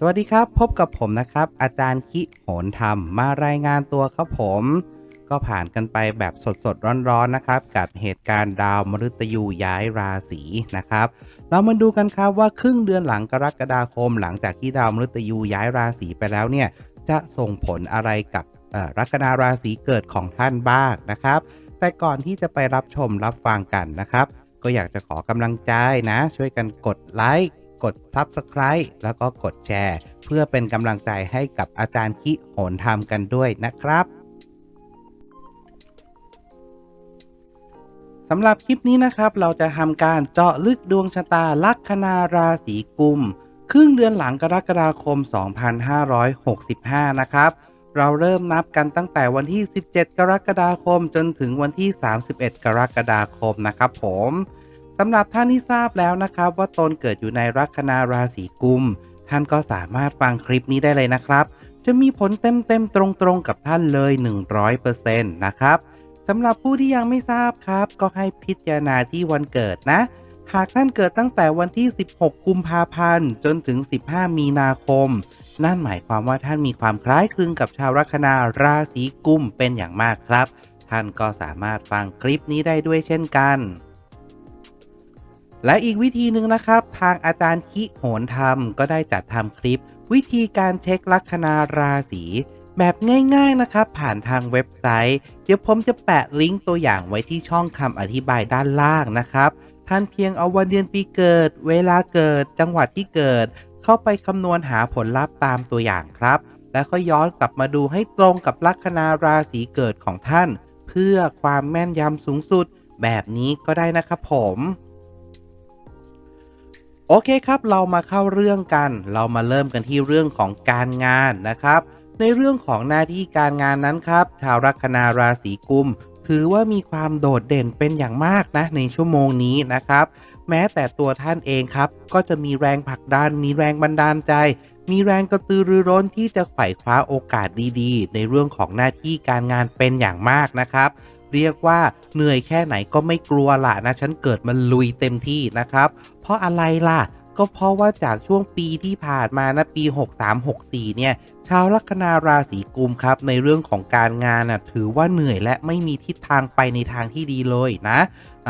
สวัสดีครับ พบกับผมนะครับ อาจารย์คิโหนธรรม มารายงานตัวครับผม ก็ผ่านกันไปแบบสดๆ ร้อนๆนะครับ กับเหตุการณ์ดาวมฤตยูย้ายราศีนะครับ เรามาดูกันครับว่าครึ่งเดือนหลังกรกฎาคม หลังจากที่ดาวมฤตยูย้ายราศีไปแล้วเนี่ยจะส่งผลอะไรกับเอ่อลัคนาราศีเกิดของท่านบ้างนะครับ แต่ก่อนที่จะไปรับชมรับฟังกันนะครับ ก็อยากจะขอกำลังใจนะ ช่วยกันกดไลค์ กด Subscribe แล้วก็กดแชร์ เพื่อเป็นกำลังใจให้กับอาจารย์คิโหนธรรมกันด้วยนะครับสำหรับคลิปนี้นะครับ เราจะทำการเจาะลึกดวงชะตาลัคนาราศีกุม ครึ่งเดือนหลังกรกฎาคม 2565 นะครับ เราเริ่มนับกันตั้งแต่วันที่ 17 กรกฎาคมจนถึงวันที่ 31 กรกฎาคมนะครับผม สำหรับท่านที่ทราบแล้วนะครับ ว่าตนเกิดอยู่ในลัคนาราศีกุม ท่านก็สามารถฟังคลิปนี้ได้เลยนะครับ จะมีผลเต็มๆตรงๆกับท่านเลย 100%นะครับสำหรับผู้ที่ยังไม่ทราบครับ ก็ให้พิจารณาที่วันเกิดนะ หากท่านเกิดตั้งแต่วันที่ 16 กุมภาพันธ์ จนถึง 15 มีนาคม นั่นหมายความว่าท่านมีความคล้ายคลึงกับชาวลัคนาราศีกุมเป็นอย่างมากครับ ท่านก็สามารถฟังคลิปนี้ได้ด้วยเช่นกัน และอีกวิธีหนึ่งนะครับ ทางอาจารย์คิโหนธรรมก็ได้จัดทำคลิป วิธีการเช็คลัคนาราศีแบบง่ายๆนะครับ ผ่านทางเว็บไซต์ เดี๋ยวผมจะแปะลิงก์ตัวอย่างไว้ที่ช่องคำอธิบายด้านล่างนะครับ ท่านเพียงเอาวันเดือนปีเกิด เวลาเกิด จังหวัดที่เกิด เข้าไปคำนวณหาผลลัพธ์ตามตัวอย่างครับ แล้วก็ย้อนกลับมาดูให้ตรงกับลัคนาราศีเกิดของท่าน เพื่อความแม่นยำสูงสุด แบบนี้ก็ได้นะครับผม โอเคครับเรามาเข้าเรื่องกัน เรามาเริ่มกันที่เรื่องของการงานนะครับ ในเรื่องของหน้าที่การงานนั้นครับ ชาวลัคนาราศีกุม ถือว่ามีความโดดเด่นเป็นอย่างมากนะในชั่วโมงนี้นะครับ แม้แต่ตัวท่านเองครับ ก็จะมีแรงผลักดัน มีแรงบันดาลใจ มีแรงกระตือรือร้นที่จะไขว่คว้าโอกาสดีๆ ในเรื่องของหน้าที่การงานเป็นอย่างมากนะครับ เรียกว่าเหนื่อยแค่ไหนก็ไม่กลัวละนะ ฉันเกิดมันลุยเต็มที่นะครับ เพราะอะไรล่ะ ก็เพราะว่าจากช่วงปีที่ผ่านมานะปี 63-64 เนี่ยชาวลัคนาราศีกุมครับ ในเรื่องของการงานนะถือว่าเหนื่อยและไม่มีทิศทางไปในทางที่ดีเลยนะ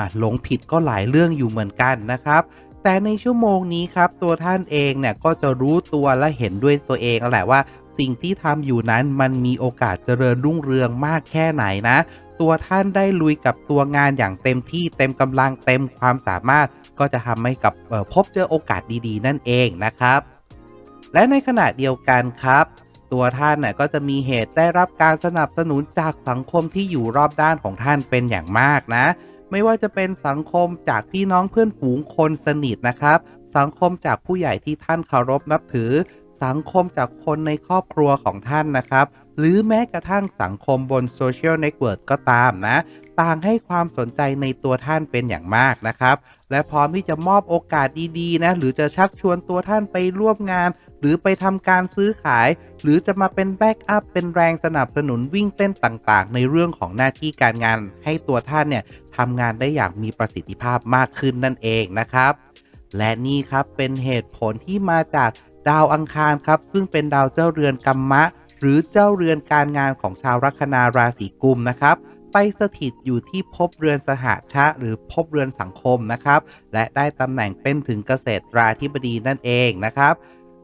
ะหลงผิดก็หลายเรื่องอยู่เหมือนกันนะครับแต่ในชั่วโมงนี้ครับ ตัวท่านเองเนี่ยก็จะรู้ตัวและเห็นด้วยตัวเองแล้วแหละว่า สิ่งที่ทำอยู่นั้นมันมีโอกาสเจริญรุ่งเรืองมากแค่ไหนนะ ตัวท่านได้ลุยกับตัวงานอย่างเต็มที่เต็มกำลังเต็มความสามารถ ก็จะทำให้กับพบเจอโอกาสดีๆ นั่นเองนะครับ และในขณะเดียวกันครับ ตัวท่านน่ะก็จะมีเหตุได้รับการสนับสนุนจากสังคมที่อยู่รอบด้านของท่านเป็นอย่างมากนะ ไม่ว่าจะเป็นสังคมจากพี่น้องเพื่อนฝูงคนสนิทนะครับ สังคมจากผู้ใหญ่ที่ท่านเคารพนับถือ สังคมจากคนในครอบครัวของท่านนะครับ หรือแม้กระทั่งสังคมบนโซเชียลเน็ตเวิร์กก็ตามนะ ต่างให้ความสนใจในตัวท่านเป็นอย่างมากนะครับ และพร้อมที่จะมอบโอกาสดีๆนะ หรือจะชักชวนตัวท่านไปร่วมงาน หรือไปทำการซื้อขาย หรือจะมาเป็นแบ็กอัพเป็นแรงสนับสนุนวิ่งเต้นต่างๆ ในเรื่องของหน้าที่การงานให้ตัวท่านเนี่ยทำงานได้อย่างมีประสิทธิภาพมากขึ้นนั่นเองนะครับและนี่ครับเป็นเหตุผลที่มาจาก ดาวอังคารครับ ซึ่งเป็นดาวเจ้าเรือนกัมมะ หรือเจ้าเรือนการงานของชาวลัคนาราศีกุมนะครับ ไปสถิตอยู่ที่ภพเรือนสหชะ หรือภพเรือนสังคมนะครับ และได้ตำแหน่งเป็นถึงเกษตรราธิบดีนั่นเองนะครับ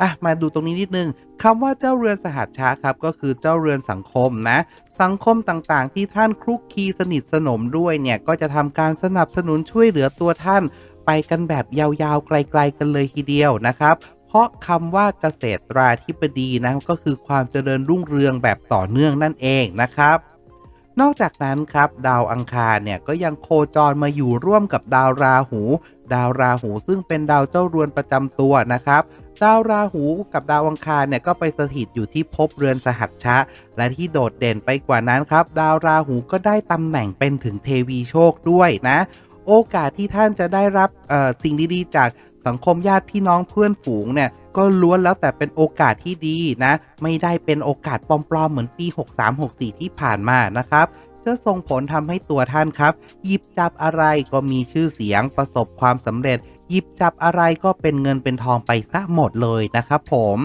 อะมาดูตรงนี้นิดนึงคำว่าเจ้าเรือนสหัชชะครับก็คือเจ้าเรือนสังคมนะ สังคมต่างๆ ที่ท่านคลุกคลีสนิทสนมด้วยเนี่ย ก็จะทำการสนับสนุนช่วยเหลือตัวท่าน ไปกันแบบยาวๆไกล ๆ กันเลยทีเดียวนะครับ ราะคำว่าเกษตราธิบดีนะก็คือความเจริญรุ่งเรืองแบบต่อเนื่องนั่นเองนะครับ นอกจากนั้นครับ ดาวอังคารเนี่ยก็ยังโคจรมาอยู่ร่วมกับดาวราหู ดาวราหูซึ่งเป็นดาวเจ้ารวนประจำตัวนะครับดาวราหูกับดาวอังคารเนี่ยก็ไปสถิตอยู่ที่ภพเรือนสหัชชะ และที่โดดเด่นไปกว่านั้นครับ ดาวราหูก็ได้ตำแหน่งเป็นถึงเทวีโชคด้วยนะ โอกาสที่ท่านจะได้รับสิ่งดีๆ จากสังคมญาติพี่น้องเพื่อนฝูงเนี่ยก็ล้วนแล้วแต่เป็นโอกาสที่ดีนะ ไม่ได้เป็นโอกาสปลอมๆเหมือนปี 63-64 ที่ผ่านมานะครับจะส่งผลทำให้ตัวท่านครับ หยิบจับอะไรก็มีชื่อเสียงประสบความสำเร็จ หยิบจับอะไรก็เป็นเงินเป็นทองไปซะหมดเลยนะครับผม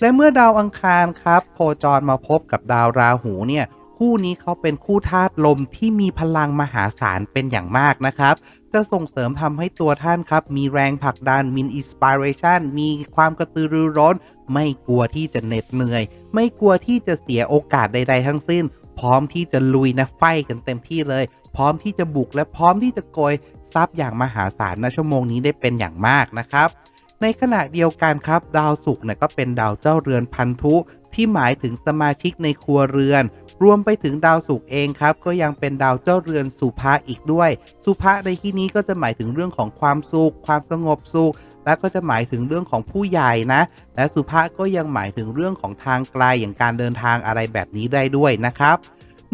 และเมื่อดาวอังคารครับ โคจรมาพบกับดาวราหูเนี่ย คู่นี้เขาเป็นคู่ธาตุลมที่มีพลังมหาศาลเป็นอย่างมากนะครับ จะส่งเสริมทำให้ตัวท่านครับ มีแรงผลักดันมีอินสปิเรชันมีความกระตือรือร้น ไม่กลัวที่จะเหน็ดเหนื่อย ไม่กลัวที่จะเสียโอกาสใด ๆ ทั้งสิ้น พร้อมที่จะลุยนะไฟกันเต็มที่เลย พร้อมที่จะบุกและพร้อมที่จะโกยทรัพย์อย่างมหาศาลในชั่วโมงนี้ได้เป็นอย่างมากนะครับในขณะเดียวกันครับ ดาวศุกร์เนี่ยก็เป็นดาวเจ้าเรือนพันธุที่หมายถึงสมาชิกในครัวเรือน รวมไปถึงดาวศุกร์เองครับ ก็ยังเป็นดาวเจ้าเรือนสุภะอีกด้วย สุภะในที่นี้ก็จะหมายถึงเรื่องของความสุข ความสงบสุข และก็จะหมายถึงเรื่องของผู้ใหญ่นะ และสุภะก็ยังหมายถึงเรื่องของทางไกลอย่างการเดินทางอะไรแบบนี้ได้ด้วยนะครับ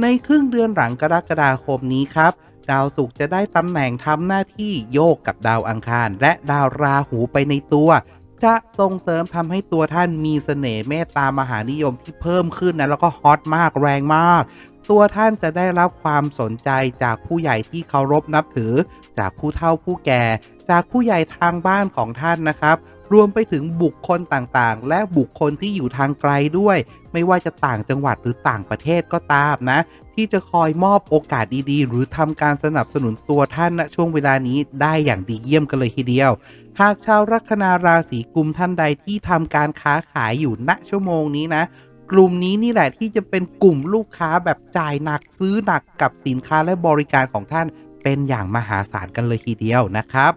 ในครึ่งเดือนหลังกรกฎาคมนี้ครับดาวศุกร์จะได้ตำแหน่งทำหน้าที่โยกกับดาวอังคาร และดาวราหูไปในตัว จะส่งเสริมทำให้ตัวท่านมีเสน่ห์เมตตามหานิยมที่เพิ่มขึ้นนะแล้วก็ฮอตมากแรงมาก ตัวท่านจะได้รับความสนใจจากผู้ใหญ่ที่เคารพนับถือ จากผู้เฒ่าผู้แก่ จากผู้ใหญ่ทางบ้านของท่านนะครับรวมไปถึงบุคคลต่างๆ และบุคคลที่อยู่ทางไกลด้วย ไม่ว่าจะต่างจังหวัดหรือต่างประเทศก็ตามนะ ที่จะคอยมอบโอกาสดีๆ หรือทำการสนับสนุนตัวท่านณช่วงเวลานี้ได้อย่างดีเยี่ยมกันเลยทีเดียว หากชาวลัคนาราศีกุมท่านใดที่ทำการค้าขายอยู่ณชั่วโมงนี้นะ กลุ่มนี้นี่แหละที่จะเป็นกลุ่มลูกค้าแบบจ่ายหนักซื้อหนักกับสินค้าและบริการของท่านเป็นอย่างมหาศาลกันเลยทีเดียวนะครับ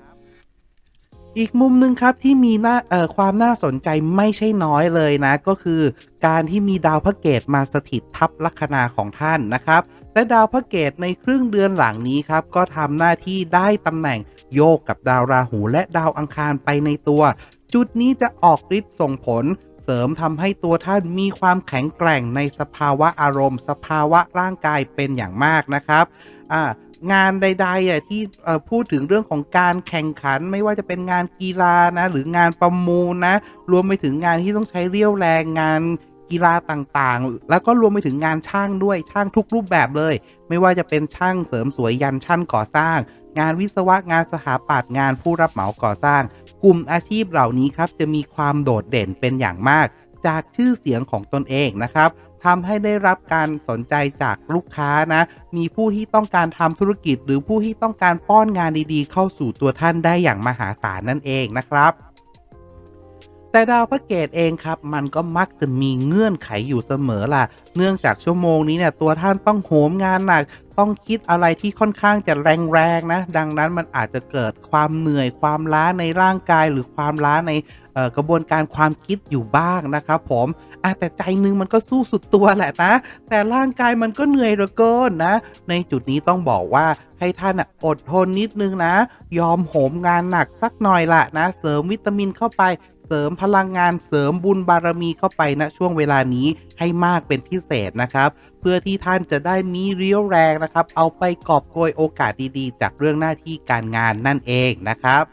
อีกมุมหนึ่งครับที่มีน่าความน่าสนใจไม่ใช่น้อยเลยนะ ก็คือการที่มีดาวพระเกตมาสถิตทับลัคนาของท่านนะครับ และดาวพระเกตในครึ่งเดือนหลังนี้ครับ ก็ทำหน้าที่ได้ตำแหน่งโยกกับดาวราหูและดาวอังคารไปในตัว จุดนี้จะออกฤทธิ์ส่งผลเสริมทำให้ตัวท่านมีความแข็งแกร่งในสภาวะอารมณ์ สภาวะร่างกายเป็นอย่างมากนะครับอ่างานใดๆอะที่พูดถึงเรื่องของการแข่งขันไม่ว่าจะเป็นงานกีฬานะ หรืองานประมูลนะ รวมไปถึงงานที่ต้องใช้เรี่ยวแรงงาน กีฬาต่างๆ แล้วก็รวมไปถึงงานช่างด้วยช่างทุกรูปแบบเลย ไม่ว่าจะเป็นช่างเสริมสวยยันช่างก่อสร้าง งานวิศวะงานสถาปัตย์งานผู้รับเหมาก่อสร้าง กลุ่มอาชีพเหล่านี้ครับจะมีความโดดเด่นเป็นอย่างมาก จากชื่อเสียงของตนเองนะครับทำให้ได้รับการสนใจจากลูกค้านะ มีผู้ที่ต้องการทำธุรกิจ หรือผู้ที่ต้องการป้อนงานดีๆ เข้าสู่ตัวท่านได้อย่างมหาศาลนั่นเองนะครับ แต่ดาวพระเกตเองครับ มันก็มักจะมีเงื่อนไขอยู่เสมอล่ะ เนื่องจากชั่วโมงนี้เนี่ยตัวท่านต้องโหมงานหนัก ต้องคิดอะไรที่ค่อนข้างจะแรงๆนะ ดังนั้นมันอาจจะเกิดความเหนื่อยความล้าในร่างกาย หรือความล้าในกระบวนการความคิดอยู่บ้างนะครับผมแต่ใจนึงมันก็สู้สุดตัวแหละนะ แต่ร่างกายมันก็เหนื่อยเหลือเกินนะ ในจุดนี้ต้องบอกว่าให้ท่านอะอดทนนิดนึงนะ ยอมโหมงานหนักสักหน่อยละนะ เสริมวิตามินเข้าไป เสริมพลังงานเสริมบุญบารมีเข้าไปณช่วงเวลานี้ให้มากเป็นพิเศษนะครับ เพื่อที่ท่านจะได้มีเรี่ยวแรงนะครับ เอาไปกอบโกยโอกาสดีๆ จากเรื่องหน้าที่การงานนั่นเองนะครับ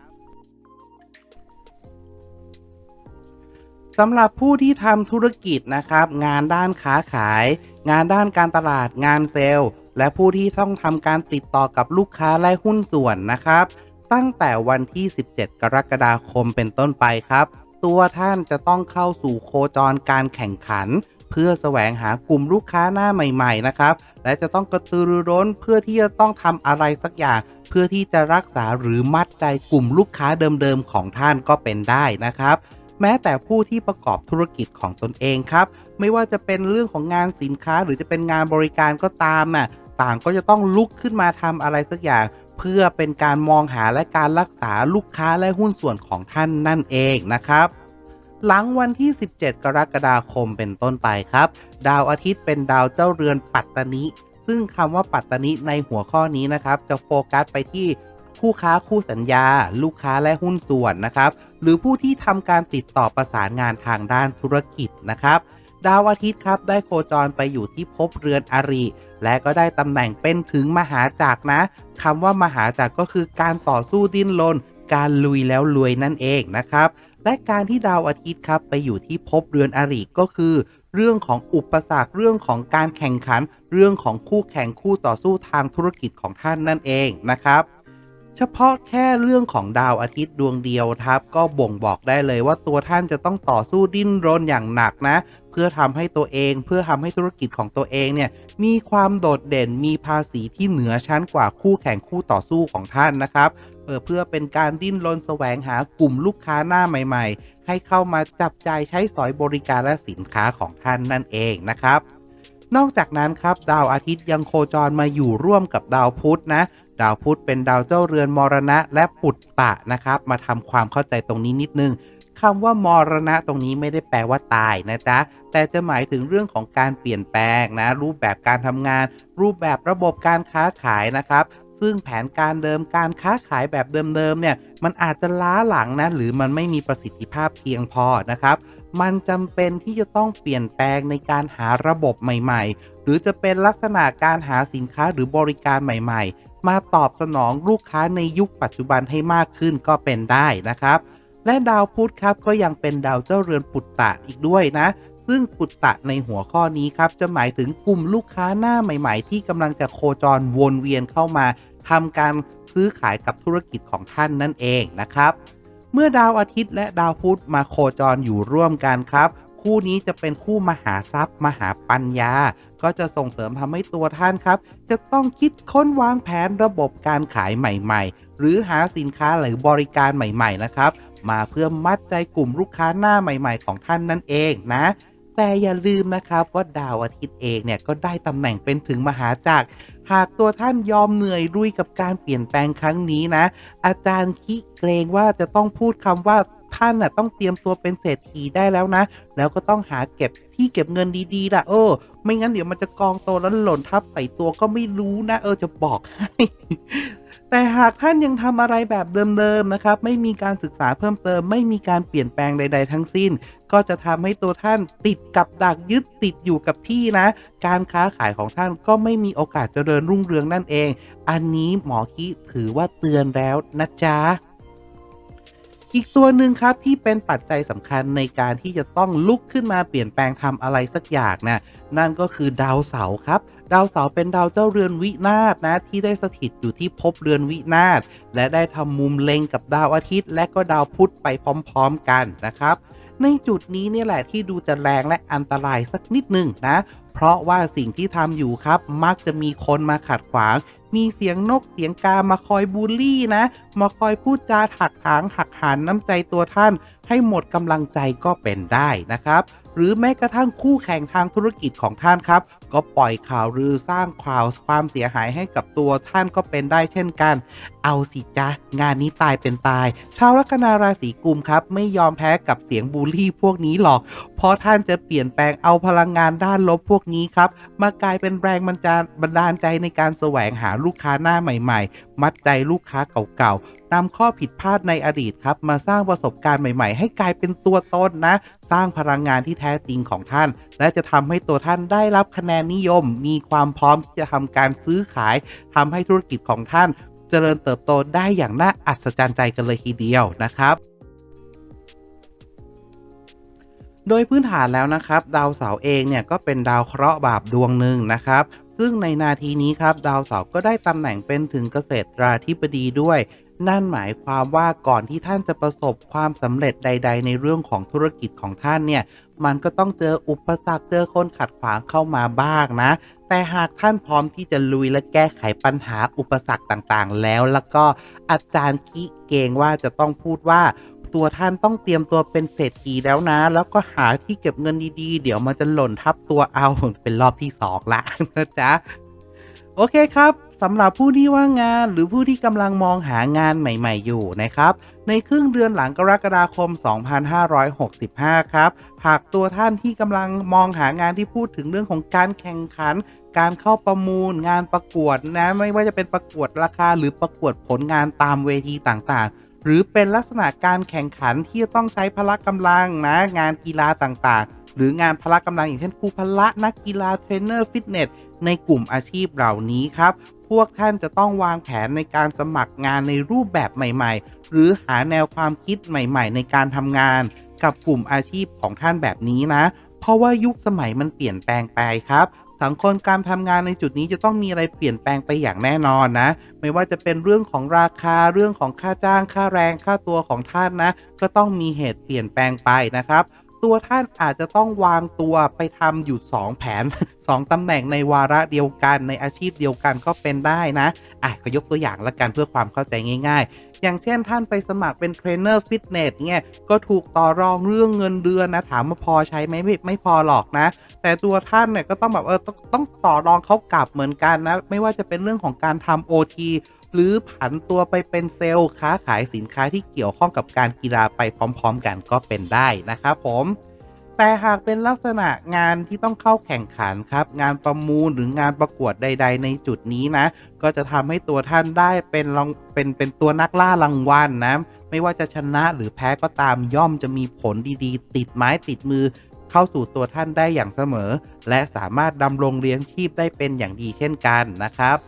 สำหรับผู้ที่ทำธุรกิจนะครับ งานด้านค้าขาย งานด้านการตลาดงานเซลล์ และผู้ที่ต้องทำการติดต่อกับลูกค้าและหุ้นส่วนนะครับ ตั้งแต่วันที่ 17 กรกฎาคมเป็นต้นไปครับ ตัวท่านจะต้องเข้าสู่โคจรการแข่งขัน เพื่อแสวงหากลุ่มลูกค้าหน้าใหม่ ๆ นะครับ และจะต้องกระตือรือร้นเพื่อที่จะต้องทำอะไรสักอย่าง เพื่อที่จะรักษาหรือมัดใจกลุ่มลูกค้าเดิมๆของท่านก็เป็นได้นะครับแม้แต่ผู้ที่ประกอบธุรกิจของตนเองครับ ไม่ว่าจะเป็นเรื่องของงานสินค้าหรือจะเป็นงานบริการก็ตามน่ะต่างก็จะต้องลุกขึ้นมาทำอะไรสักอย่าง เพื่อเป็นการมองหาและการรักษาลูกค้าและหุ้นส่วนของท่านนั่นเองนะครับ หลังวันที่ 17 กรกฎาคมเป็นต้นไปครับ ดาวอาทิตย์เป็นดาวเจ้าเรือนปัตตนิซึ่งคำว่าปัตตนิในหัวข้อนี้นะครับ จะโฟกัสไปที่คู่ค้าคู่สัญญา ลูกค้าและหุ้นส่วนนะครับ หรือผู้ที่ทำการติดต่อประสานงานทางด้านธุรกิจนะครับ ดาวอาทิตย์ครับได้โคจรไปอยู่ที่ภพเรือนอริ และก็ได้ตำแหน่งเป็นถึงมหาจักรนะคำว่ามหาจักรก็คือการต่อสู้ดิ้นรนการลุยแล้วรวยนั่นเองนะครับ และการที่ดาวอาทิตย์ครับไปอยู่ที่ภพเรือนอริก็คือ เรื่องของอุปสรรคเรื่องของการแข่งขัน เรื่องของคู่แข่งคู่ต่อสู้ทางธุรกิจของท่านนั่นเองนะครับ เฉพาะแค่เรื่องของดาวอาทิตย์ดวงเดียวครับ ก็บ่งบอกได้เลยว่าตัวท่านจะต้องต่อสู้ดิ้นรนอย่างหนักนะ เพื่อทำให้ตัวเอง เพื่อทำให้ธุรกิจของตัวเองเนี่ยมีความโดดเด่นมีภาษีที่เหนือชั้นกว่าคู่แข่งคู่ต่อสู้ของท่านนะครับเพื่อเพื่อเป็นการดิ้นรนแสวงหากลุ่มลูกค้าหน้าใหม่ ๆ ให้เข้ามาจับใจใช้สอยบริการและสินค้าของท่านนั่นเองนะครับนอกจากนั้นครับดาวอาทิตย์ยังโคจรมาอยู่ร่วมกับดาวพุธนะ ดาวพุธเป็นดาวเจ้าเรือนมรณะและปุตตะนะครับ มาทำความเข้าใจตรงนี้นิดนึงคำว่ามรณะตรงนี้ไม่ได้แปลว่าตายนะจ๊ะ แต่จะหมายถึงเรื่องของการเปลี่ยนแปลงนะ รูปแบบการทำงาน รูปแบบระบบการค้าขายนะครับ ซึ่งแผนการเดิมการค้าขายแบบเดิมๆเนี่ย มันอาจจะล้าหลังนะ หรือมันไม่มีประสิทธิภาพเพียงพอนะครับ มันจำเป็นที่จะต้องเปลี่ยนแปลงในการหาระบบใหม่ ๆ หรือจะเป็นลักษณะการหาสินค้าหรือบริการใหม่ ๆ มาตอบสนองลูกค้าในยุคปัจจุบันให้มากขึ้นก็เป็นได้นะครับ และดาวพุธครับก็ยังเป็นดาวเจ้าเรือนปุตตะอีกด้วยนะ ซึ่งปุตตะในหัวข้อนี้ครับจะหมายถึงกลุ่มลูกค้าหน้าใหม่ ๆ ที่กำลังจะโคจรวนเวียนเข้ามาทำการซื้อขายกับธุรกิจของท่านนั่นเองนะครับ เมื่อดาวอาทิตย์และดาวพุธมาโคจรอยู่ร่วมกันครับ คู่นี้จะเป็นคู่มหาทรัพย์ มหาปัญญา ก็จะส่งเสริมทำให้ตัวท่านครับ จะต้องคิดค้นวางแผนระบบการขายใหม่ ๆ หรือหาสินค้าหรือบริการใหม่ๆนะครับ มาเพื่อมัดใจกลุ่มลูกค้าหน้าใหม่ ๆ ของท่านนั่นเองนะแต่อย่าลืมนะครับว่าดาวอาทิตย์เองเนี่ยก็ได้ตำแหน่งเป็นถึงมหาจักร หากตัวท่านยอมเหนื่อยรุยกับการเปลี่ยนแปลงครั้งนี้นะ อาจารย์คิเกรงว่าจะต้องพูดคำว่า ท่านน่ะต้องเตรียมตัวเป็นเศรษฐีได้แล้วนะ แล้วก็ต้องหาเก็บที่เก็บเงินดีๆล่ะเออ ไม่งั้นเดี๋ยวมันจะกองโตแล้วหล่นทับใส่ตัวก็ไม่รู้นะ เออจะบอกให้แต่หากท่านยังทำอะไรแบบเดิมๆนะครับ ไม่มีการศึกษาเพิ่มเติม ไม่มีการเปลี่ยนแปลงใด ๆ ทั้งสิ้น ก็จะทำให้ตัวท่านติดกับดักยึดติดอยู่กับที่นะ การค้าขายของท่านก็ไม่มีโอกาสเจริญรุ่งเรืองนั่นเอง อันนี้หมอคิถือว่าเตือนแล้วนะจ๊ะ อีกตัวหนึ่งครับที่เป็นปัจจัยสำคัญในการที่จะต้องลุกขึ้นมาเปลี่ยนแปลงทำอะไรสักอย่างนะนั่นก็คือดาวเสาร์ครับ ดาวเสาร์เป็นดาวเจ้าเรือนวินาศนะที่ได้สถิตอยู่ที่ภพเรือนวินาศและได้ทำมุมเล็งกับดาวอาทิตย์ และก็ดาวพุธไปพร้อม ๆ กันนะครับ ในจุดนี้เนี่ยแหละที่ดูจะแรงและอันตรายสักนิดหนึ่งนะ เพราะว่าสิ่งที่ทำอยู่ครับ มักจะมีคนมาขัดขวาง มีเสียงนกเสียงกามาคอยบูลลี่นะ มาคอยพูดจาถักถางหักหานน้ำใจตัวท่าน ให้หมดกำลังใจก็เป็นได้นะครับ หรือแม้กระทั่งคู่แข่งทางธุรกิจของท่านครับ ก็ปล่อยข่าวลือสร้างข่าวความเสียหายให้กับตัวท่านก็เป็นได้เช่นกัน เอาสิจ๊ะงานนี้ตายเป็นตาย ชาวลัคนาราศีกุมครับ ไม่ยอมแพ้กับเสียงบูลลี่พวกนี้หรอก เพราะท่านจะเปลี่ยนแปลงเอาพลังงานด้านลบพวกนี้ครับ มากลายเป็นแรงบันดาลบันดาลใจในการแสวงหาลูกค้าหน้าใหม่ ๆ มัดใจลูกค้าเก่าๆ นำข้อผิดพลาดในอดีตครับ มาสร้างประสบการณ์ใหม่ ๆ ให้กลายเป็นตัวตนนะ สร้างพลังงานที่แท้จริงของท่าน และจะทำให้ตัวท่านได้รับคะแนนนิยม มีความพร้อมที่จะทำการซื้อขายทำให้ธุรกิจของท่าน เจริญเติบโตได้อย่างน่าอัศจรรย์ใจกันเลยทีเดียวนะครับโดยพื้นฐานแล้วนะครับ ดาวเสาร์เองเนี่ยก็เป็นดาวเคราะห์บาปดวงหนึ่งนะครับ ซึ่งในนาทีนี้ครับ ดาวเสาร์ก็ได้ตำแหน่งเป็นถึงเกษตราธิบดีด้วย นั่นหมายความว่าก่อนที่ท่านจะประสบความสำเร็จใด ๆ ในเรื่องของธุรกิจของท่านเนี่ย มันก็ต้องเจออุปสรรคเจอคนขัดขวางเข้ามาบ้างนะ แต่หากท่านพร้อมที่จะลุยและแก้ไขปัญหาอุปสรรคต่างๆ แล้วแล้วก็อาจารย์คิเกงว่าจะต้องพูดว่าตัวท่านต้องเตรียมตัวเป็นเศรษฐีแล้วนะ แล้วก็หาที่เก็บเงินดีๆ เดี๋ยวมันจะหล่นทับตัวเอาเป็นรอบที่สองละนะจ๊ะ โอเคครับสำหรับผู้ที่ว่างงานหรือผู้ที่กำลังมองหางานใหม่ ๆ อยู่นะครับ ในครึ่งเดือนหลังกรกฎาคม 2565 ครับ หากตัวท่านที่กำลังมองหางานที่พูดถึงเรื่องของการแข่งขัน การเข้าประมูล งานประกวดนะไม่ว่าจะเป็นประกวดราคาหรือประกวดผลงานตามเวทีต่างๆ หรือเป็นลักษณะการแข่งขันที่จะต้องใช้พละกำลังนะงานกีฬาต่างๆ หรืองานพละกำลังอย่างเช่นครูพละนักกีฬาเทรนเนอร์ฟิตเนสในกลุ่มอาชีพเหล่านี้ครับ พวกท่านจะต้องวางแผนในการสมัครงานในรูปแบบใหม่ ๆ หรือหาแนวความคิดใหม่ ๆ ในการทำงานกับกลุ่มอาชีพของท่านแบบนี้นะ เพราะว่ายุคสมัยมันเปลี่ยนแปลงไปครับสังคมการทำงานในจุดนี้จะต้องมีอะไรเปลี่ยนแปลงไปอย่างแน่นอนนะ ไม่ว่าจะเป็นเรื่องของราคาเรื่องของค่าจ้าง ค่าแรง ค่าตัวของท่านนะ ก็ต้องมีเหตุเปลี่ยนแปลงไปนะครับ ตัวท่านอาจจะต้องวางตัวไปทำอยู่ 2 แผน 2ตำแหน่งในวาระเดียวกันในอาชีพเดียวกันก็เป็นได้นะอะก็ยกตัวอย่างละกันเพื่อความเข้าใจง่าย ๆ อย่างเช่นท่านไปสมัครเป็นเทรนเนอร์ฟิตเนสเนี่ยก็ถูกต่อรองเรื่องเงินเดือนนะถามว่าพอใช้ไหมไม่ไม่พอหรอกนะ แต่ตัวท่านเนี่ยก็ต้องแบบเออต้องต้องต่อรองเขากลับเหมือนกันนะ ไม่ว่าจะเป็นเรื่องของการทำ OT หรือผันตัวไปเป็นเซลล์ค้าขายสินค้าที่เกี่ยวข้องกับการกีฬาไปพร้อม ๆ กันก็เป็นได้นะครับผมแต่หากเป็นลักษณะงานที่ต้องเข้าแข่งขันครับ งานประมูลหรืองานประกวดใด ๆ ในจุดนี้นะ ก็จะทำให้ตัวท่านได้เป็นรางเป็นเป็นตัวนักล่ารางวัลนะไม่ว่าจะชนะหรือแพ้ก็ตามย่อมจะมีผลดีๆ ติดไม้ติดมือ เข้าสู่ตัวท่านได้อย่างเสมอ และสามารถดำรงเลี้ยงชีพได้เป็นอย่างดีเช่นกันนะครับ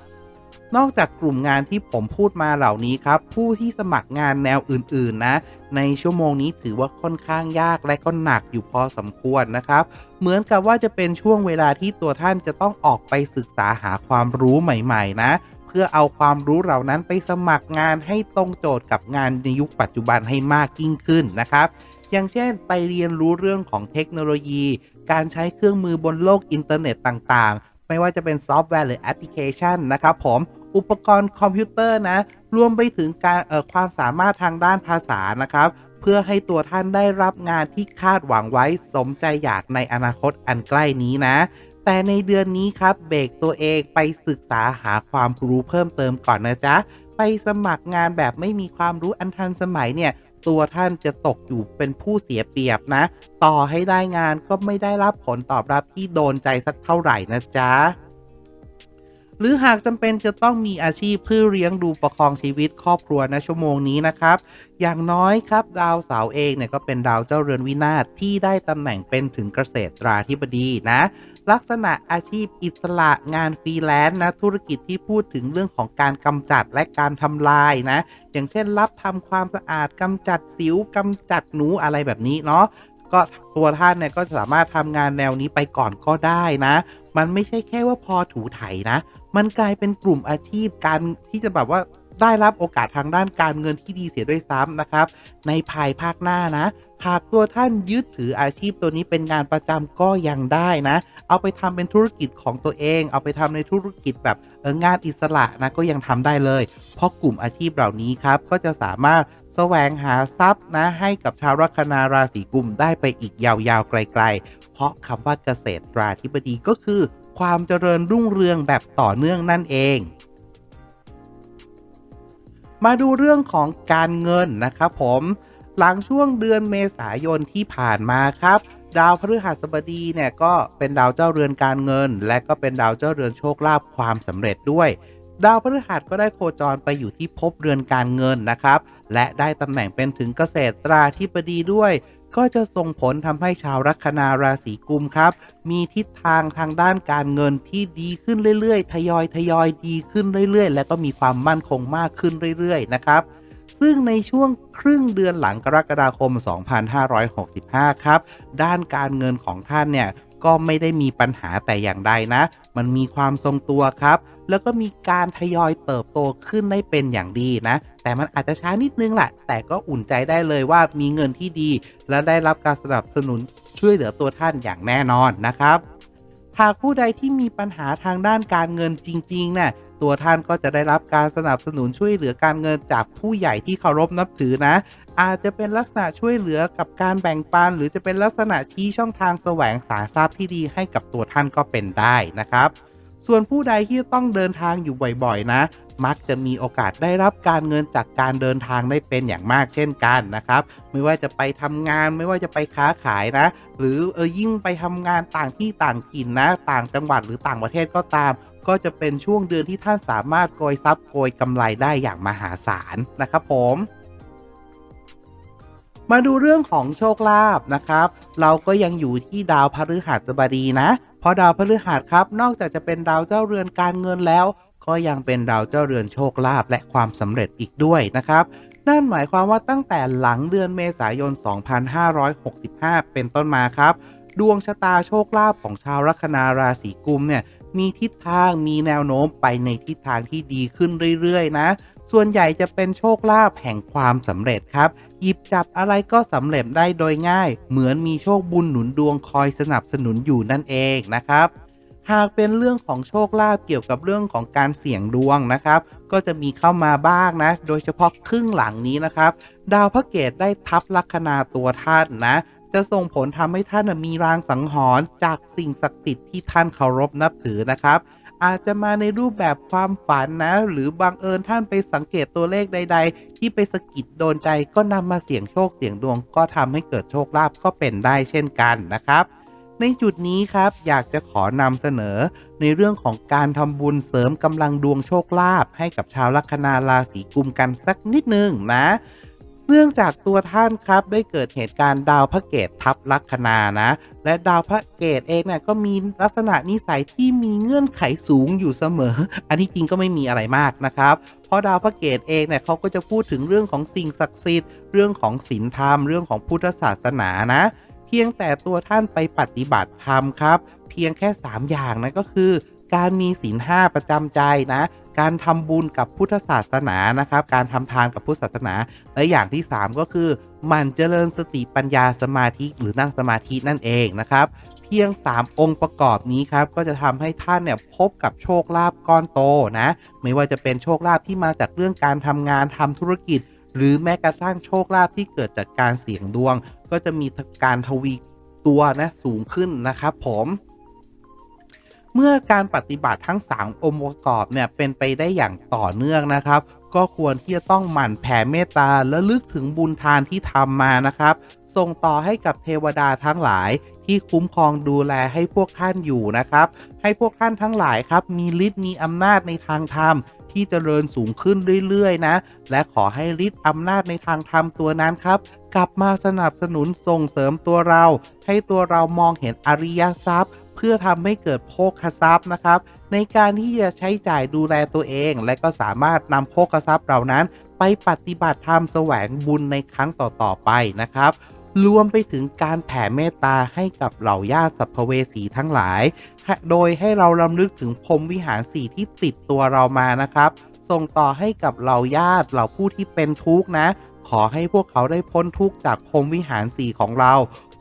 นอกจากกลุ่มงานที่ผมพูดมาเหล่านี้ครับ ผู้ที่สมัครงานแนวอื่นๆนะ ในชั่วโมงนี้ถือว่าค่อนข้างยากและก็หนักอยู่พอสมควรนะครับ เหมือนกับว่าจะเป็นช่วงเวลาที่ตัวท่านจะต้องออกไปศึกษาหาความรู้ใหม่ ๆ นะเพื่อเอาความรู้เหล่านั้นไปสมัครงานให้ตรงโจทย์กับงานในยุคปัจจุบันให้มากยิ่งขึ้นนะครับ อย่างเช่นไปเรียนรู้เรื่องของเทคโนโลยี การใช้เครื่องมือบนโลกอินเทอร์เน็ตต่างๆ ไม่ว่าจะเป็นซอฟต์แวร์หรือแอปพลิเคชันนะครับผมอุปกรณ์คอมพิวเตอร์นะ รวมไปถึงการเอ่อความสามารถทางด้านภาษานะครับ เพื่อให้ตัวท่านได้รับงานที่คาดหวังไว้สมใจอยากในอนาคตอันใกล้นี้นะ แต่ในเดือนนี้ครับเบรกตัวเองไปศึกษาหาความรู้เพิ่มเติมก่อนนะจ๊ะ ไปสมัครงานแบบไม่มีความรู้อันทันสมัยเนี่ย ตัวท่านจะตกอยู่เป็นผู้เสียเปรียบนะ ต่อให้ได้งานก็ไม่ได้รับผลตอบรับที่โดนใจสักเท่าไหร่นะจ๊ะ หรือหากจำเป็นจะต้องมีอาชีพเพื่อเลี้ยงดูประคองชีวิตครอบครัวในชั่วโมงนี้นะครับ อย่างน้อยครับ ดาวเสาเองเนี่ยก็เป็นดาวเจ้าเรือนวินาศที่ได้ตำแหน่งเป็นถึงเกษตราธิบดีนะ ลักษณะอาชีพอิสระงานฟรีแลนซ์นะธุรกิจที่พูดถึงเรื่องของการกำจัดและการทำลายนะ อย่างเช่นรับทำความสะอาดกำจัดสิวกำจัดหนูอะไรแบบนี้เนาะก็ตัวท่านเนี่ยก็สามารถทำงานแนวนี้ไปก่อนก็ได้นะ มันไม่ใช่แค่ว่าพอถูไถนะ มันกลายเป็นกลุ่มอาชีพการที่จะแบบว่าได้รับโอกาสทางด้านการเงินที่ดีเสียด้วยซ้ำนะครับ ในภายภาคหน้านะ หากตัวท่านยึดถืออาชีพตัวนี้เป็นงานประจำก็ยังได้นะ เอาไปทำเป็นธุรกิจของตัวเอง เอาไปทำในธุรกิจแบบงานอิสระนะก็ยังทำได้เลย เพราะกลุ่มอาชีพเหล่านี้ครับ ก็จะสามารถแสวงหาทรัพย์นะให้กับชาวลัคนาราศีกุมได้ไปอีกยาวๆไกล ๆ เพราะคำว่าเกษตรราธิบดีก็คือ ความเจริญรุ่งเรืองแบบต่อเนื่องนั่นเอง มาดูเรื่องของการเงินนะครับผมหลังช่วงเดือนเมษายนที่ผ่านมาครับ ดาวพฤหัสบดีเนี่ยก็เป็นดาวเจ้าเรือนการเงิน และก็เป็นดาวเจ้าเรือนโชคลาภความสำเร็จด้วย ดาวพฤหัสก็ได้โคจรไปอยู่ที่ภพเรือนการเงินนะครับ และได้ตำแหน่งเป็นถึงเกษตราธิบดีด้วยก็จะส่งผลทำให้ชาวลัคนาราศีกุมครับ มีทิศทางทางด้านการเงินที่ดีขึ้นเรื่อยๆ ทยอยทยอยดีขึ้นเรื่อยๆ และก็มีความมั่นคงมากขึ้นเรื่อยๆ นะครับ ซึ่งในช่วงครึ่งเดือนหลังกรกฎาคม 2565 ครับ ด้านการเงินของท่านเนี่ย ก็ไม่ได้มีปัญหาแต่อย่างใดนะ มันมีความทรงตัวครับ แล้วก็มีการทยอยเติบโตขึ้นได้เป็นอย่างดีนะ แต่มันอาจจะช้านิดนึงแหละ แต่ก็อุ่นใจได้เลยว่ามีเงินที่ดี และได้รับการสนับสนุนช่วยเหลือตัวท่านอย่างแน่นอนนะครับ หากผู้ใดที่มีปัญหาทางด้านการเงินจริงๆเนี่ยตัวท่านก็จะได้รับการสนับสนุนช่วยเหลือการเงินจากผู้ใหญ่ที่เคารพนับถือนะ อาจจะเป็นลักษณะช่วยเหลือกับการแบ่งปัน หรือจะเป็นลักษณะชี้ช่องทางแสวงสาทรัพย์ที่ดีให้กับตัวท่านก็เป็นได้นะครับ ส่วนผู้ใดที่ต้องเดินทางอยู่บ่อยๆนะ มักจะมีโอกาสได้รับการเงินจากการเดินทางได้เป็นอย่างมากเช่นกันนะครับ ไม่ว่าจะไปทำงานไม่ว่าจะไปค้าขายนะ หรือเออยิ่งไปทำงานต่างที่ต่างถิ่นนะ ต่างจังหวัดหรือต่างประเทศก็ตาม ก็จะเป็นช่วงเดือนที่ท่านสามารถโกยทรัพย์โกยกำไรได้อย่างมหาศาลนะครับผมมาดูเรื่องของโชคลาภนะครับ เราก็ยังอยู่ที่ดาวพฤหัสบดีนะ เพราะดาวพฤหัสครับ นอกจากจะเป็นดาวเจ้าเรือนการเงินแล้ว ก็ยังเป็นดาวเจ้าเรือนโชคลาภและความสำเร็จอีกด้วยนะครับ นั่นหมายความว่าตั้งแต่หลังเดือนเมษายน 2565 เป็นต้นมาครับ ดวงชะตาโชคลาภของชาวลัคนาราศีกุมเนี่ยมีทิศทางมีแนวโน้มไปในทิศทางที่ดีขึ้นเรื่อยๆ นะ ส่วนใหญ่จะเป็นโชคลาภแห่งความสำเร็จครับ หยิบจับอะไรก็สำเร็จได้โดยง่าย เหมือนมีโชคบุญหนุนดวงคอยสนับสนุนอยู่นั่นเองนะครับ หากเป็นเรื่องของโชคลาภเกี่ยวกับเรื่องของการเสี่ยงดวงนะครับ ก็จะมีเข้ามาบ้างนะ โดยเฉพาะครึ่งหลังนี้นะครับ ดาวพระเกตได้ทับลัคนาตัวท่านนะ จะส่งผลทำให้ท่านมีรางสังหรณ์จากสิ่งศักดิ์สิทธิ์ที่ท่านเคารพนับถือนะครับอาจจะมาในรูปแบบความฝันนะ หรือบังเอิญท่านไปสังเกตตัวเลขใด ๆ ที่ไปสะกิดโดนใจก็นำมาเสี่ยงโชคเสี่ยงดวงก็ทำให้เกิดโชคลาภก็เป็นได้เช่นกันนะครับ ในจุดนี้ครับอยากจะขอนำเสนอ ในเรื่องของการทำบุญเสริมกำลังดวงโชคลาภให้กับชาวลัคนาราศีกุมกันสักนิดนึงนะ เนื่องจากตัวท่านครับได้เกิดเหตุการณ์ดาวพระเกตทับลัคนานะ และดาวพระเกตเองเนี่ยก็มีลักษณะนิสัยที่มีเงื่อนไขสูงอยู่เสมอ อันนี้จริงก็ไม่มีอะไรมากนะครับเพราะดาวพระเกตเองเนี่ยเขาก็จะพูดถึงเรื่องของสิ่งศักดิ์สิทธิ์เรื่องของศีลธรรมเรื่องของพุทธศาสนานะ เพียงแต่ตัวท่านไปปฏิบัติธรรมครับ เพียงแค่ 3 อย่างนะก็คือ การมีศีลห้าประจำใจนะ การทำบุญกับพุทธศาสนานะครับ การทำทานกับพุทธศาสนา และอย่างที่ 3 ก็คือหมันเจริญสติปัญญาสมาธิหรือนั่งสมาธินั่นเองนะครับเพียง 3 องค์ประกอบนี้ครับ ก็จะทำให้ท่านเนี่ยพบกับโชคลาภก้อนโตนะ ไม่ว่าจะเป็นโชคลาภที่มาจากเรื่องการทำงานทำธุรกิจ หรือแม้กระทั่งโชคลาภที่เกิดจากการเสี่ยงดวง ก็จะมีการทวีตัวนะสูงขึ้นนะครับผมเมื่อการปฏิบัติทั้ง 3 องค์ประกอบเนี่ยเป็นไปได้อย่างต่อเนื่องนะครับ ก็ควรที่จะต้องหมั่นแผ่เมตตาและลึกถึงบุญทานที่ทำมานะครับ ส่งต่อให้กับเทวดาทั้งหลายที่คุ้มครองดูแลให้พวกท่านอยู่นะครับ ให้พวกท่านทั้งหลายครับมีฤทธิ์มีอำนาจในทางธรรม ที่เจริญสูงขึ้นเรื่อยๆ นะ และขอให้ฤทธิ์อำนาจในทางธรรมตัวนั้นครับ กลับมาสนับสนุนส่งเสริมตัวเรา ให้ตัวเรามองเห็นอริยทรัพย์ เพื่อทำให้เกิดโภคทรัพย์นะครับ ในการที่จะใช้จ่ายดูแลตัวเอง และก็สามารถนำโภคทรัพย์เหล่านั้น ไปปฏิบัติธรรมแสวงบุญในครั้งต่อๆไปนะครับ รวมไปถึงการแผ่เมตตาให้กับเหล่าญาติสัพพเวสีทั้งหลาย โดยให้เราลำลึกถึงพรมวิหารสีที่ติดตัวเรามานะครับ ส่งต่อให้กับเหล่าญาติเหล่าผู้ที่เป็นทุกข์นะ ขอให้พวกเขาได้พ้นทุกข์จากพรมวิหารสีของเรา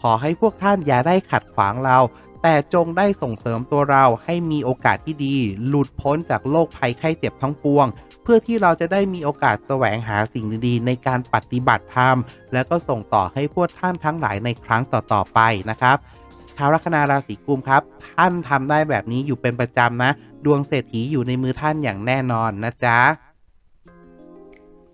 ขอให้พวกท่านอย่าได้ขัดขวางเราแต่จงได้ส่งเสริมตัวเราให้มีโอกาสที่ดี หลุดพ้นจากโรคภัยไข้เจ็บทั้งปวง เพื่อที่เราจะได้มีโอกาสแสวงหาสิ่งดีๆ ในการปฏิบัติธรรม และก็ส่งต่อให้พวกท่านทั้งหลายในครั้งต่อๆไปนะครับชาวลัคนาราศีกุมครับ ท่านทำได้แบบนี้อยู่เป็นประจำนะ ดวงเศรษฐีอยู่ในมือท่านอย่างแน่นอนนะจ๊ะ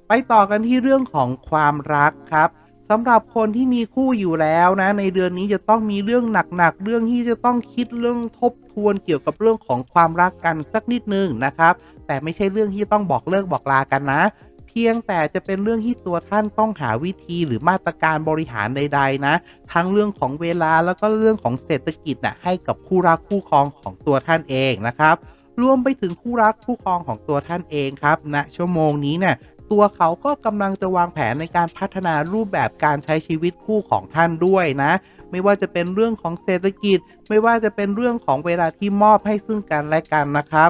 ไปต่อกันที่เรื่องของความรักครับสำหรับคนที่มีคู่อยู่แล้วนะ ในเดือนนี้จะต้องมีเรื่องหนักๆ เรื่องที่จะต้องคิดเรื่องทบทวนเกี่ยวกับเรื่องของความรักกันสักนิดนึงนะครับ แต่ไม่ใช่เรื่องที่ต้องบอกเลิกบอกลากันนะ เพียงแต่จะเป็นเรื่องที่ตัวท่านต้องหาวิธีหรือมาตรการบริหารใด ๆ นะ ทั้งเรื่องของเวลาแล้วก็เรื่องของเศรษฐกิจนะให้กับคู่รักคู่ครองของตัวท่านเองนะครับ รวมไปถึงคู่รักคู่ครองของตัวท่านเองครับณนะชั่วโมงนี้เนี่ยตัวเขาก็กำลังจะวางแผนในการพัฒนารูปแบบการใช้ชีวิตคู่ของท่านด้วยนะ ไม่ว่าจะเป็นเรื่องของเศรษฐกิจ ไม่ว่าจะเป็นเรื่องของเวลาที่มอบให้ซึ่งกันและกันนะครับ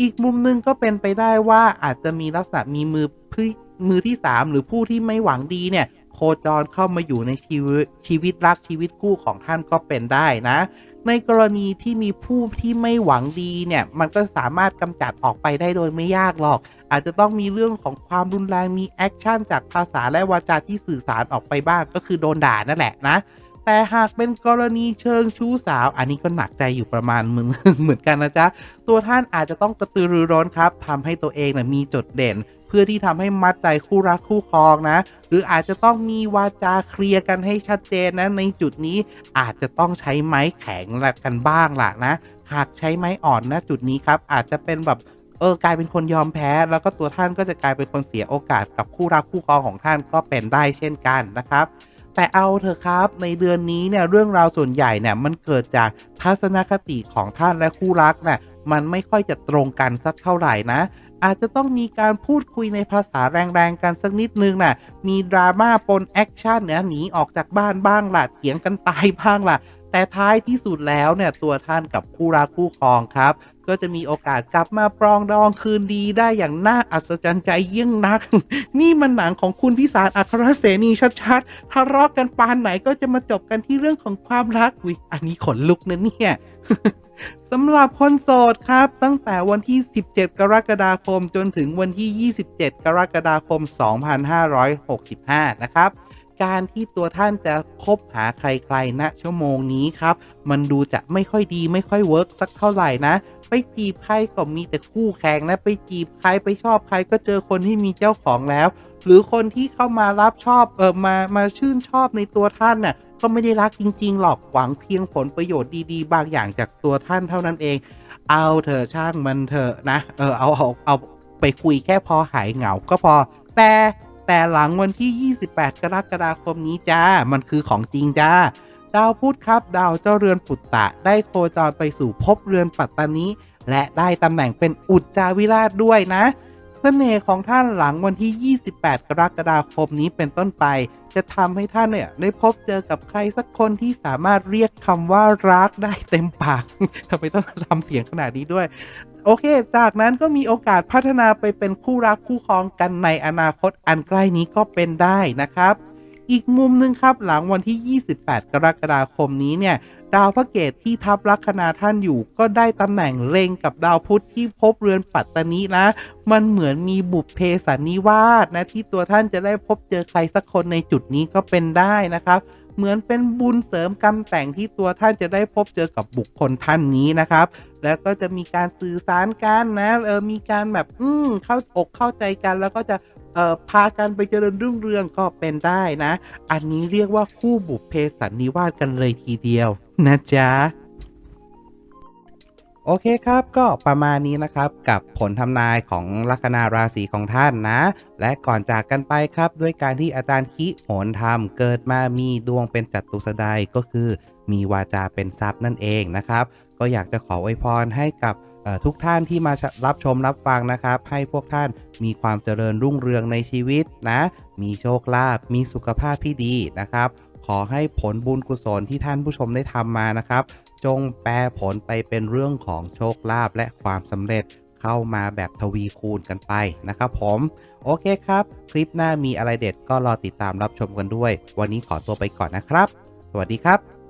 อีกมุมหนึงก็เป็นไปได้ว่าอาจจะมีลักษณะมีมือพื้มือที่ 3 หรือผู้ที่ไม่หวังดีเนี่ย โคจรเข้ามาอยู่ในชีวิตชีวิตรักชีวิตคู่ของท่านก็เป็นได้นะ ในกรณีที่มีผู้ที่ไม่หวังดีเนี่ย มันก็สามารถกำจัดออกไปได้โดยไม่ยากหรอก อาจจะต้องมีเรื่องของความรุนแรงมีแอคชั่นจากภาษาและวาจาที่สื่อสารออกไปบ้างก็คือโดนด่านั่นแหละนะ แต่หากเป็นกรณีเชิงชู้สาว อันนี้ก็หนักใจอยู่ประมาณมึงเหมือนกันนะจ๊ะ ตัวท่านอาจจะต้องกระตือรือร้นครับทำให้ตัวเองนะมีจุดเด่น เพื่อที่ทำให้มัดใจคู่รักคู่ครองนะ หรืออาจจะต้องมีวาจาเคลียร์กันให้ชัดเจนนะ ในจุดนี้อาจจะต้องใช้ไม้แข็งแลกันบ้างล่ะนะ หากใช้ไม้อ่อนนะจุดนี้ครับ อาจจะเป็นแบบเออกลายเป็นคนยอมแพ้ แล้วก็ตัวท่านก็จะกลายเป็นคนเสียโอกาสกับคู่รักคู่ครองของท่านก็เป็นได้เช่นกันนะครับ แต่เอาเถอะครับ ในเดือนนี้เนี่ยเรื่องราวส่วนใหญ่เนี่ยมันเกิดจากทัศนคติของท่านและคู่รักเนี่ยมันไม่ค่อยจะตรงกันสักเท่าไหร่นะ อาจจะต้องมีการพูดคุยในภาษาแรงๆ กันสักนิดนึงนะ่ะ มีดราม่าปนแอคชั่นเนี่ยหนีออกจากบ้านบ้างล่ะเถียงกันตายบ้างล่ะ แต่ท้ายที่สุดแล้วเนี่ยตัวท่านกับคู่รักคู่ครองครับ ก็จะมีโอกาสกลับมาปรองดองคืนดีได้อย่างน่าอัศจรรย์ใจยิ่งนัก นี่มันหนังของคุณพิสารอัครเสนีชัดๆทะเลาะกันปานไหนก็จะมาจบกันที่เรื่องของความรักอุ๊ยอันนี้ขนลุกนะเนี่ยสำหรับคนโสดครับ ตั้งแต่วันที่ 17 กรกฎาคมจนถึงวันที่ 27 กรกฎาคม 2565 นะครับ การที่ตัวท่านจะคบหาใครๆณชั่วโมงนี้ครับ มันดูจะไม่ค่อยดีไม่ค่อยเวิร์กสักเท่าไหร่นะ ไปจีบใครก็มีแต่คู่แข่งนะ ไปจีบใครไปชอบใครก็เจอคนที่มีเจ้าของแล้ว หรือคนที่เข้ามารับชอบเออมามาชื่นชอบในตัวท่านน่ะก็ไม่ได้รักจริง ๆ หรอกหวังเพียงผลประโยชน์ดีๆ บางอย่างจากตัวท่านเท่านั้นเอง เอาเถอะช่างมันเถอะนะเออเอาเอาเอาไปคุยแค่พอหายเหงาก็พอแต่ แต่หลังวันที่ 28 กรกฎาคมนี้จ้า มันคือของจริงจ้า ดาวพุธครับ ดาวเจ้าเรือนปุตตะ ได้โคจรไปสู่ภพเรือนปัตตานีและได้ตำแหน่งเป็นอุจจาวิราชด้วยนะเสน่ห์ของท่านหลังวันที่ 28 กรกฎาคมนี้เป็นต้นไป จะทำให้ท่านเนี่ยได้พบเจอกับใครสักคนที่สามารถเรียกคำว่ารักได้เต็มปากทำไมต้องทำเสียงขนาดนี้ด้วย โอเค จากนั้นก็มีโอกาสพัฒนาไปเป็นคู่รักคู่ครองกันในอนาคตอันใกล้นี้ก็เป็นได้นะครับ อีกมุมหนึ่งครับหลังวันที่ 28 กรกฎาคมนี้เนี่ย ดาวพระเกตที่ทับลัคนาท่านอยู่ ก็ได้ตำแหน่งเล็งกับดาวพุธที่พบเรือนปัตตานีนะ มันเหมือนมีบุพเพสันนิวาสนะที่ตัวท่านจะได้พบเจอใครสักคนในจุดนี้ก็เป็นได้นะครับ เหมือนเป็นบุญเสริมกรรมแต่งที่ตัวท่านจะได้พบเจอกับบุคคลท่านนี้นะครับ แล้วก็จะมีการสื่อสารกันนะเออมีการแบบอืมเข้าอกเข้าใจกันแล้วก็จะเอ่อพากันไปเจริญรุ่งเรืองก็เป็นได้นะ อันนี้เรียกว่าคู่บุพเพสันนิวาสกันเลยทีเดียวนะจ๊ะ โอเคครับก็ประมาณนี้นะครับกับผลทำนายของลัคนาราศีของท่านนะ และก่อนจากกันไปครับ ด้วยการที่อาจารย์คิโหนธรรมเกิดมามีดวงเป็นจัตุสดายก็คือ มีวาจาเป็นทรัพย์นั่นเองนะครับ ก็อยากจะขออวยพรให้กับทุกท่านที่มารับชมรับฟังนะครับ ให้พวกท่านมีความเจริญรุ่งเรืองในชีวิตนะ มีโชคลาภมีสุขภาพที่ดีนะครับ ขอให้ผลบุญกุศลที่ท่านผู้ชมได้ทำมานะครับ จงแปรผลไปเป็นเรื่องของโชคลาภและความสำเร็จเข้ามาแบบทวีคูณกันไปนะครับผม โอเคครับ คลิปหน้ามีอะไรเด็ดก็รอติดตามรับชมกันด้วย วันนี้ขอตัวไปก่อนนะครับ สวัสดีครับ